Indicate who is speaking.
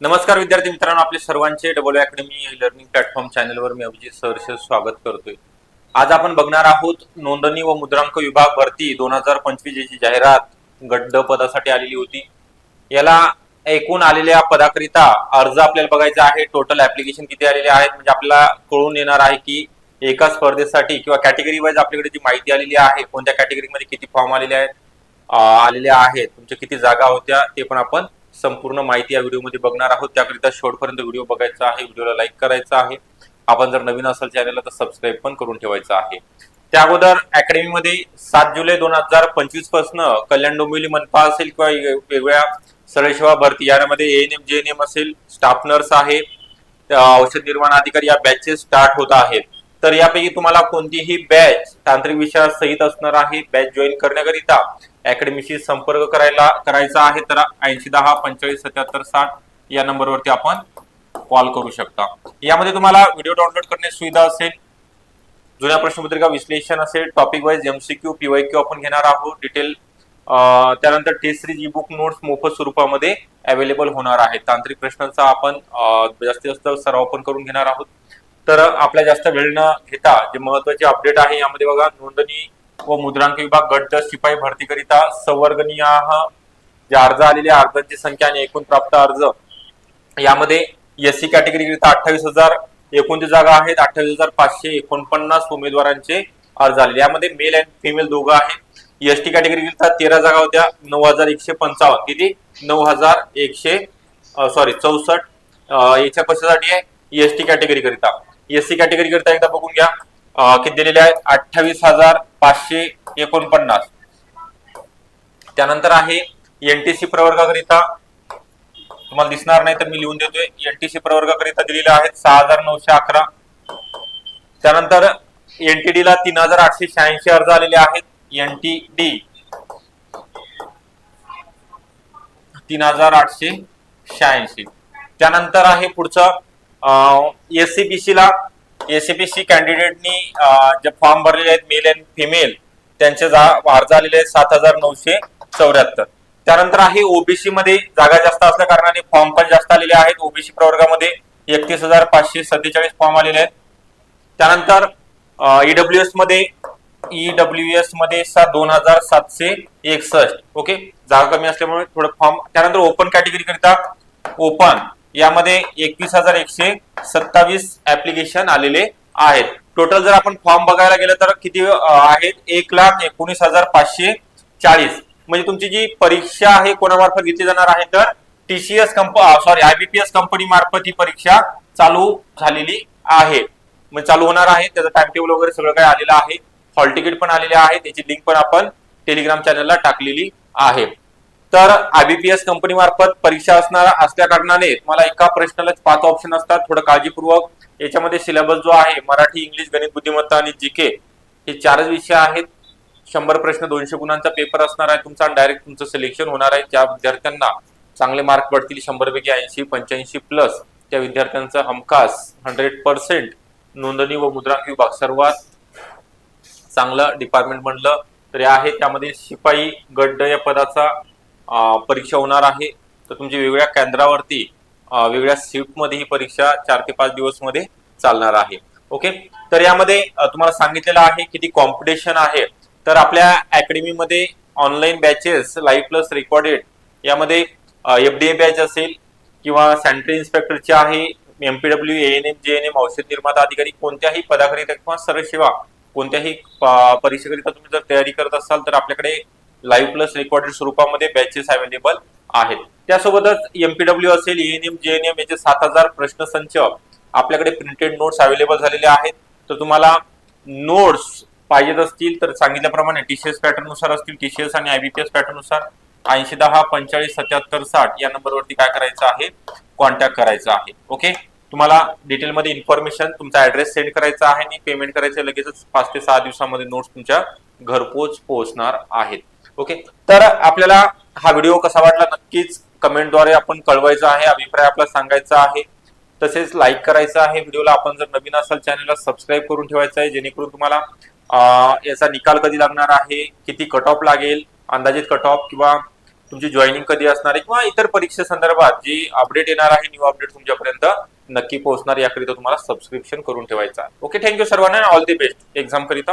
Speaker 1: नमस्कार विद्यार्थी मित्रांनो आपले सर्वांचे डबल अकॅडमी लर्निंग प्लॅटफॉर्म चॅनलवर मी अभिजित सहर्ष स्वागत करतोय. आज आपण बघणार आहोत नोंदणी व मुद्रांक विभाग भरती दोन हजार पंचवीस याची जाहिरात गड्ड पदासाठी आलेली होती. याला एकूण आलेल्या पदाकरिता अर्ज आपल्याला बघायचा आहे. टोटल ऍप्लिकेशन किती आलेले आहेत? म्हणजे आपल्याला कळून येणार आहे की एका स्पर्धेसाठी किंवा कॅटेगरी वाईज आपल्याकडे जी माहिती आलेली आहे कोणत्या कॅटेगरीमध्ये किती फॉर्म आलेले आहेत आलेल्या आहेत तुमच्या किती जागा होत्या ते पण आपण संपूर्ण माहिती या व्हिडिओमध्ये बघणार आहोत. त्याकरिता शेवटपर्यंत व्हिडिओ बघायचा आहे व्हिडिओला लाईक करायचा आहे. आपण जर नवीन असाल चॅनलला तर सबस्क्राईब पण करून ठेवायचं आहे. त्या अगोदर अकॅडमीमध्ये सात जुलै दोन हजार पंचवीसपासून कल्याण डोंबिवली मनपा असेल किंवा वेगवेगळ्या सरळ सेवा भरती यामध्ये N M J N M असेल स्टाफ नर्स आहे औषध निर्माण अधिकारी या बॅचेस स्टार्ट होत आहेत. तर यापैकी तुम्हाला कोणतीही बॅच तांत्रिक विषयासहित असणार आहे. बॅच जॉईन करण्याकरिता अकॅडमीशी संपर्क करायला करायचा आहे तर ऐंशी दहा पंचेचाळीस सत्याहत्तर साठ या नंबरवरती आपण कॉल करू शकता. यामध्ये तुम्हाला व्हिडिओ डाउनलोड करण्याची सुविधा असेल. जुन्या प्रश्नपत्रिका विश्लेषण असेल टॉपिक वाईज एमसीक्यू पीवायक्यू आपण घेणार आहोत. डिटेल त्यानंतर test series e book notes मोफत स्वरूपामध्ये अवेलेबल होणार आहे तांत्रिक प्रश्नांचा आपण जास्तीत जास्त सराव पण करून घेणार आहोत. तर आपल्या जास्त वेळ न घेता जे महत्त्वाचे अपडेट आहे यामध्ये बघा नोंदणी व मुद्रांक विभाग गट दर शिपाई भरतीकरिता संवर्गनीय जे अर्ज आलेले अर्जांची संख्या आणि एकूण प्राप्त अर्ज. यामध्ये एस सी कॅटेगरीकरिता अठ्ठावीस हजार एकोणतीस जागा आहेत अठ्ठावीस हजार पाचशे एकोणपन्नास उमेदवारांचे अर्ज आले यामध्ये मेल अँड फिमेल दोघं आहेत. एस टी कॅटेगरीकरिता तेरा जागा होत्या नऊ हजार एकशे पंचावन्न. किती? नऊ हजार एकशे सॉरी चौसष्ट. याच्या कशासाठी आहे एस टी कॅटेगरी करिता एस सी कॅटेगरी करिता एकदा बघून घ्या. किती दिलेले आहेत अठ्ठावीस हजार पाचशे एकोणपन्नास. त्यानंतर आहे एनटीसी प्रवर्गाकरिता. तुम्हाला दिसणार नाही तर मी लिहून देतोय. एनटीसी प्रवर्गाकरिता दिलेले आहेत सहा हजार नऊशे अकरा. त्यानंतर एनटीडी ला तीन हजार आठशे शहाऐंशी अर्ज आलेले आहेत. एनटीडी तीन हजार आठशे शहाऐंशी. त्यानंतर आहे पुढचं एससीबीसी ला एसीपीसी कॅन्डिडेटनी जे फॉर्म भरलेले आहेत मेल अँड फिमेल त्यांचे जा- अर्ज आलेले आहेत सात हजार नऊशे चौऱ्याहत्तर. त्यानंतर आहे ओबीसी मध्ये जागा जास्त असल्या कारणाने फॉर्म पण जास्त आलेले आहेत. ओबीसी प्रवर्गामध्ये एकतीस हजार पाचशे सत्तेचाळीस फॉर्म आलेले आहेत. त्यानंतर ईडब्ल्यू एसमध्ये ईडब्ल्यू एसमध्ये दोन हजार सातशे एकसष्ट. ओके? जागा कमी असल्यामुळे थोडं फॉर्म त्यानंतर ओपन कॅटेगरी करिता ओपन यामध्ये एकवीस हजार एकशे सत्तावीस ऍप्लिकेशन आलेले आहेत. टोटल जर आपण फॉर्म बघायला गेलं तर किती आहेत? एक लाख एकोणीस हजार पाचशे चाळीस. म्हणजे तुमची जी परीक्षा आहे कोणामार्फत घेतली जाणार आहे तर टीसीएस कंप सॉरी आयबीपीएस कंपनी मार्फत ही परीक्षा चालू झालेली आहे. म्हणजे चालू होणार आहे. त्याचं टाइम टेबल वगैरे सगळं काही आलेलं आहे. हॉल तिकीट पण आलेले आहे. त्याची लिंक पण आपण टेलिग्राम चॅनलला टाकलेली आहे. तर आयबीपीएस कंपनी मार्फत परीक्षा असणार असल्या कारणाने तुम्हाला एका प्रश्नाला पाच ऑप्शन असतात. थोडं काळजीपूर्वक. याच्यामध्ये सिलेबस जो आहे मराठी इंग्लिश गणित बुद्धिमत्ता आणि जीके हे चारच विषय आहेत. शंभर प्रश्न दोनशे गुणांचा पेपर असणार आहे तुमचा डायरेक्ट तुमचं सिलेक्शन होणार आहे. ज्या विद्यार्थ्यांना चांगले मार्क पडतील शंभर पैकी ऐंशी पंच्याऐंशी प्लस त्या विद्यार्थ्यांचा हमखास हंड्रेड पर्सेंट नोंदणी व मुद्रांक विभाग सर्वात चांगलं डिपार्टमेंट म्हणलं तरी आहे. त्यामध्ये शिपाई गड्ड या पदाचा परीक्षा होणार आहे. तर तुमची वेगवेगळ्या केंद्रावरती वेगळ्या शिफ्टमध्ये ही परीक्षा चार ते पाच दिवसमध्ये चालणार आहे. ओके? तर यामध्ये तुम्हाला सांगितलेलं आहे किती कॉम्पिटिशन आहे. तर आपल्या अकॅडमीमध्ये online batches live plus recorded यामध्ये एफ डी ए बॅच असेल किंवा सॅनिटरी इन्स्पेक्टरची आहे MPW N M J N M औषध निर्माता अधिकारी कोणत्याही पदाकरिता किंवा सर्व सेवा कोणत्याही परीक्षेकरिता तुम्ही जर तयारी करत असाल तर आपल्याकडे लाईव्ह प्लस रेकॉर्डेड स्वरूपामध्ये बॅचेस अवेलेबल आहेत. त्यासोबतच एमपीडब्ल्यू असेल N M J N M याचे सात हजार प्रश्नसंच आपल्याकडे प्रिंटेड नोट्स अवेलेबल झालेले आहेत. तर तुम्हाला नोट्स पाहिजेत असतील तर सांगितल्याप्रमाणे टीसीएस पॅटर्ननुसार असतील टीसीएस आणि आयबीपीएस पॅटर्ननुसार ऐंशी दहा पंचेचाळीस सत्याहत्तर साठ या नंबरवरती काय करायचं आहे? कॉन्टॅक्ट करायचा आहे. ओके तुम्हाला डिटेलमध्ये इन्फॉर्मेशन तुमचा ऍड्रेस सेंड करायचा आहे आणि पेमेंट करायचं लगेचच पाच ते सहा दिवसामध्ये नोट्स तुमच्या घरपोच पोहोचणार आहेत. ओके तर आपल्याला हा व्हिडिओ कसा वाटला नक्कीच कमेंटद्वारे आपण कळवायचा आहे अभिप्राय आपला सांगायचा आहे. तसेच लाईक करायचं आहे. व्हिडिओला आपण जर नवीन असाल चॅनलला सबस्क्राईब करून ठेवायचं आहे जेणेकरून तुम्हाला याचा निकाल कधी लागणार आहे किती कट ऑफ लागेल अंदाजित कट ऑफ किंवा तुमची जॉईनिंग कधी असणार आहे किंवा इतर परीक्षे संदर्भात जी अपडेट येणार आहे न्यू अपडेट तुमच्यापर्यंत नक्की पोहोचणार याकरिता तुम्हाला सबस्क्रिप्शन करून ठेवायचा ओके थँक्यू सर्वांना ऑल दी बेस्ट एक्झाम करिता.